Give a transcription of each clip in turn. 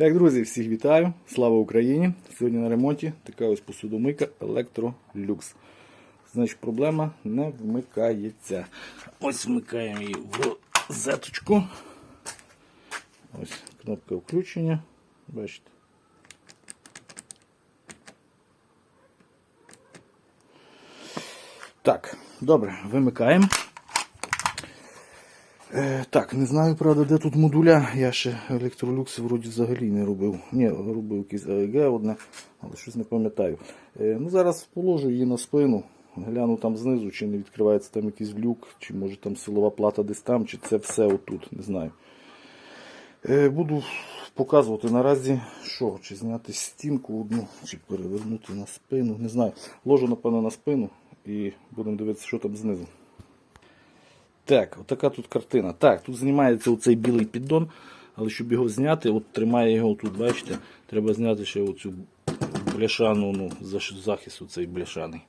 Так, друзі, всіх вітаю! Слава Україні! Сьогодні на ремонті така ось посудомийка Electrolux. Значить, проблема не вмикається. Ось вмикаємо її в розеточку. Ось кнопка включення. Бачите. Так, добре, вимикаємо. Е, так, не знаю, правда, де тут модуля. Я ще Electrolux вроді взагалі не робив. Ні, робив якийсь AEG одне, але щось не пам'ятаю. Е, ну, зараз положу її на спину. Гляну там знизу, чи не відкривається там якийсь люк, чи може там силова плата десь там, чи це все отут, не знаю. Е, буду показувати наразі, що, чи зняти стінку одну, чи перевернути на спину. Не знаю. Ложу, напевно, на спину і будемо дивитися, що там знизу. Так, отака тут картина. Так, тут знімається оцей білий піддон, але щоб його зняти, от тримає його тут, бачите, треба зняти ще оцю бляшану, ну, захист оцей бляшаний.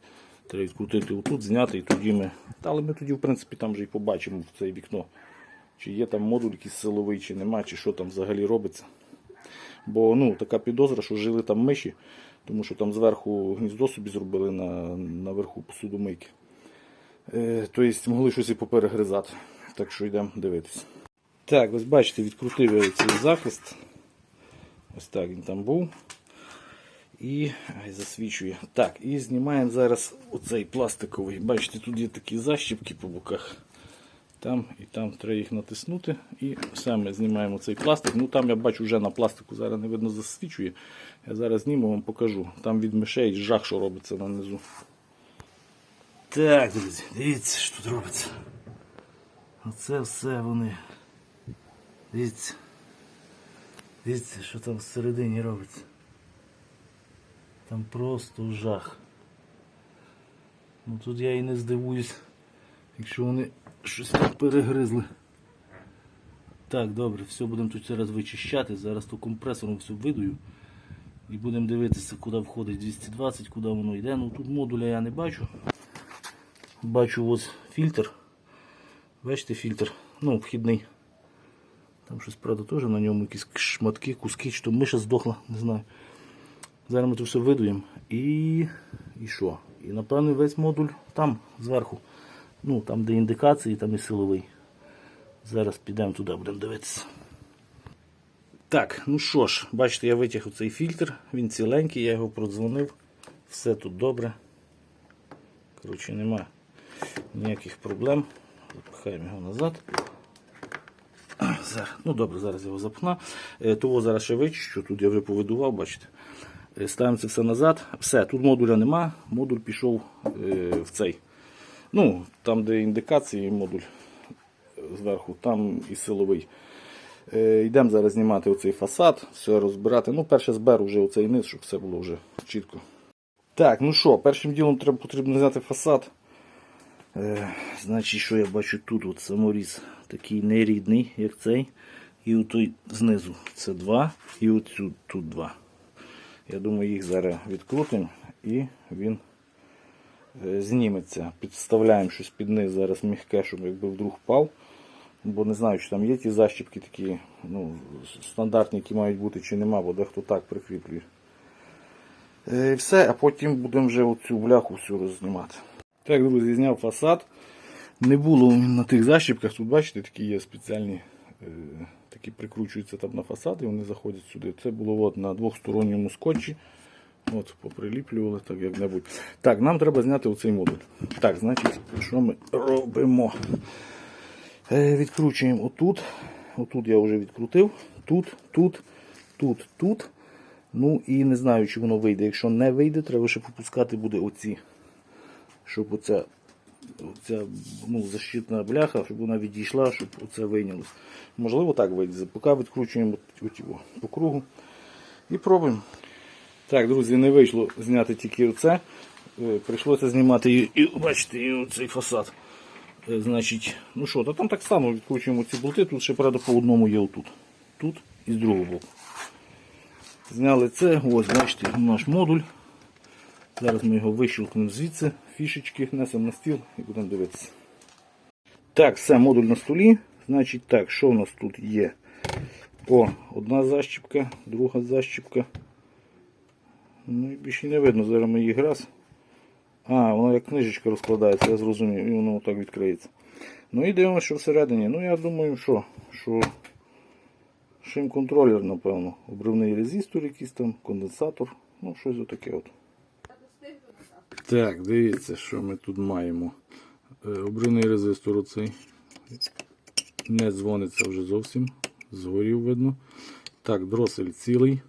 Треба відкрутити отут, зняти і тоді ми. Та, але ми тоді, в принципі, там вже і побачимо в це вікно. Чи є там модуль якийсь силовий, чи нема, чи що там взагалі робиться. Бо ну, така підозра, що жили там миші, тому що там зверху гніздо собі зробили на, наверху посудомийки. Тобто могли щось і поперегризати. Так що йдемо дивитися. Так, ось бачите, відкрутив я цей захист. Ось так він там був. І засвічує. Так, і знімаємо зараз оцей пластиковий. Бачите, тут є такі защіпки по боках. Там і там треба їх натиснути. І саме знімаємо цей пластик. Ну там я бачу вже на пластику зараз не видно засвічує. Я зараз зніму вам покажу. Там від мишей жах, що робиться нанизу. Так, друзі, дивіться, що тут робиться. Оце все вони. Дивіться. Дивіться, що там всередині робиться. Там просто жах. Ну тут я і не здивуюсь, якщо вони щось там перегризли. Так, добре, все будемо тут зараз вичищати. Зараз то компресором все видую. І будемо дивитися, куди входить 220, куди воно йде. Ну тут модуля я не бачу. Бачу ось фільтр. Бачите фільтр? Ну, вхідний. Там щось, правда, теж на ньому якісь шматки, куски, то миша здохла, не знаю. Зараз ми це все видуємо. І. І що? І напевно весь модуль там, зверху. Ну, там, де індикації, там і силовий. Зараз підемо туди, будемо дивитися. Так, ну що ж, бачите, я витяг цей фільтр, він ціленький, я його продзвонив. Все тут добре. Коротше, нема ніяких проблем. Запихаємо його назад. Ну добре, зараз його запхну. Е, Того зараз ще вичищу, тут я вже повидував, бачите. Е, Ставимо це все назад. Все, тут модуля нема, модуль пішов е, в цей. Ну, там, де індикації, модуль зверху, там і силовий. Йдемо зараз знімати оцей фасад, все розбирати. Ну, перше зберу вже оцей низ, щоб все було вже чітко. Так, ну що, першим ділом треба потрібно зняти фасад. Е, значить, що я бачу тут от саморіз такий нерідний, як цей. І отой знизу це два, і оцю тут два. Я думаю, їх зараз відкрутимо і він е, зніметься. Підставляємо щось під низ зараз м'яке, щоб якби вдруг впав. Бо не знаю, чи там є ті защіпки такі ну, стандартні, які мають бути, чи нема, бо дехто так прикріплює. Е, І все, а потім будемо вже оцю бляху всю рознімати. Так, друзі, зняв фасад. Не було на тих защіпках, тут бачите, такі є спеціальні, е, такі прикручуються там на фасад і вони заходять сюди. Це було от на двохсторонньому скотчі. От, поприліплювали так як-небудь. Так, нам треба зняти оцей модуль. Так, значить, що ми робимо? Е, Відкручуємо отут. Отут я вже відкрутив. Тут, тут, тут, тут. Ну і не знаю, чи воно вийде. Якщо не вийде, треба ще попускати буде оці. Щоб оця, оця ну, защитна бляха, щоб вона відійшла, щоб оце вийнялось. Можливо, так вийде. Поки відкручуємо його по кругу і пробуємо. Так, друзі, не вийшло зняти тільки оце. Е, Прийшлося знімати і, і бачите, і оцей фасад. Е, Значить, ну що, то там так само відкручуємо ці болти, тут ще правда по одному є отут. Тут і з другого боку. Зняли це, ось, бачите, наш модуль. Зараз ми його вищелкнемо звідси, фішечки, несемо на стіл і будемо дивитися. Так, все, модуль на столі. Значить так, що у нас тут є? О, одна защіпка, друга защіпка. Ну і більше не видно, зараз ми її раз. А, вона як книжечка розкладається, я зрозумів, і воно так відкриється. Ну і дивимося, що всередині. Ну я думаю, що, що шим-контролер, напевно. Обривний резистор якийсь там, конденсатор. Ну, щось отаке от. Так, дивіться, що ми тут маємо. Е, резистор оцей. Не дзвониться вже зовсім. Згорів видно. Так, дросель цілий.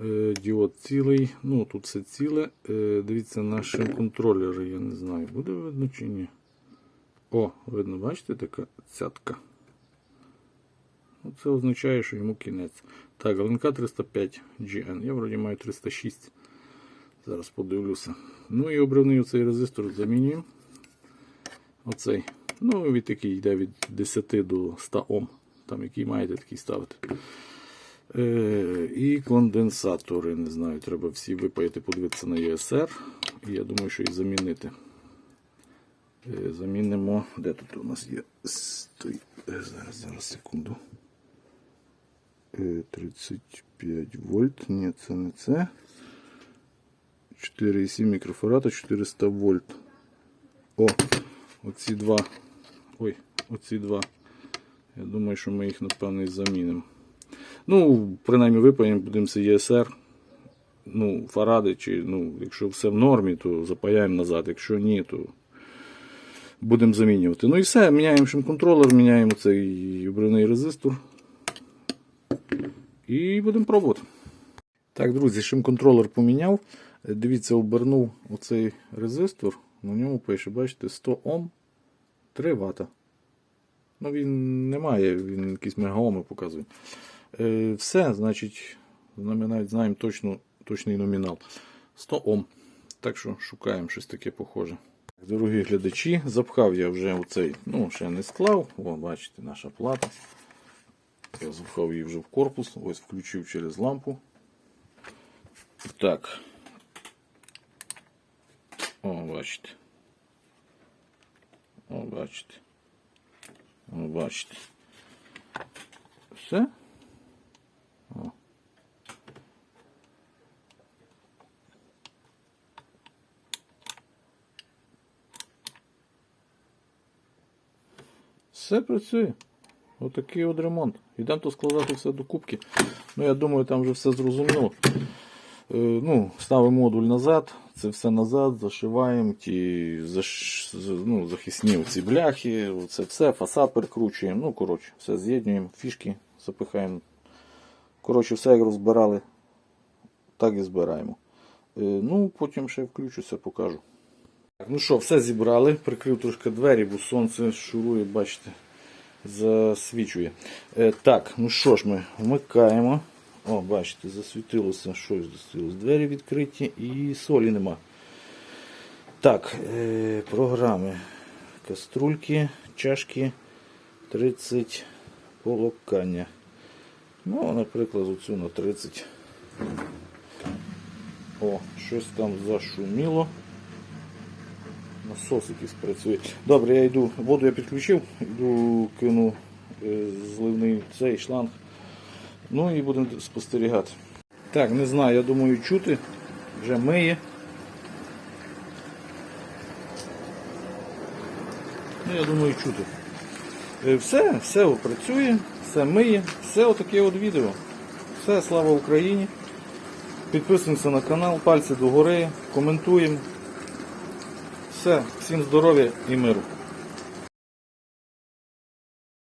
Е, Діод цілий. Ну, тут все ціле. Е, Дивіться, наші контролери, я не знаю, буде видно чи ні. О, видно, бачите, така цятка. Ну, Це означає, що йому кінець. Так, ЛНК 305 GN. Я вроді маю 306. Зараз подивлюся. Ну і обривний оцей резистор замінюємо. Оцей. Ну, від такий йде від 10 до 100 Ом. Там який маєте, такий ставити. Е, і конденсатори. Не знаю, треба всі випаяти, подивитися на ЄСР. І я думаю, що і замінити. Е, замінимо. Де тут у нас є? Стой. Е, Зараз, зараз, секунду. Е, 35 вольт. Ні, це не це. 4,7 мікрофарада, 400 вольт. О, оці два. Ой, оці два. Я думаю, що ми їх, напевно, і замінимо. Ну, принаймні випаємо, будемося ЄСР. Ну, фаради, чи, ну, якщо все в нормі, то запаяємо назад. Якщо ні, то будемо замінювати. Ну і все, міняємо шим-контролер, міняємо цей обривний резистор. І будемо пробувати. Так, друзі, шим-контролер поміняв. Дивіться, обернув оцей резистор. На ньому пише, бачите, 100 Ом 3 Вт. Ну, він не має, він якісь мегаоми показує. Е, все, значить, ми навіть знаємо точно, точний номінал. 100 Ом. Так що шукаємо щось таке похоже. Дорогі глядачі, запхав я вже оцей, ну, ще не склав. О, бачите, наша плата. Я запхав її вже в корпус, ось включив через лампу. Так. О, бачите. О, бачите. О, бачите. Все? Все працює. Отакий от ремонт. Йдемо то складати все до кубки. Ну, я думаю, там вже все зрозуміло. Е, ну, ставимо модуль назад, це все назад, зашиваємо ті заш... ну, захисні ці бляхи, це все, фасад перекручуємо. Ну, коротше, все з'єднуємо, фішки запихаємо. Коротше, все як розбирали, так і збираємо. Е, ну, потім ще включуся, покажу. Так, ну що, все зібрали, прикрив трошки двері, бо сонце шурує, бачите, засвічує. Е, так, ну що ж ми вмикаємо. О, бачите, засвітилося щось засвітилося. Двері відкриті і солі нема. Так, е, програми. Каструльки, чашки 30 полокання. Ну, наприклад, оцю на 30. О, щось там зашуміло. Насос якийсь працює. Добре, я йду, воду я підключив, йду кину е, зливний цей шланг. Ну і будемо спостерігати. Так, не знаю, я думаю, чути. Вже миє. Ну, я думаю, чути. Е, Все, все працює, все миє, все отаке от відео. Все, слава Україні. Підписуємося на канал, пальці догори, коментуємо. Все, всім здоров'я і миру.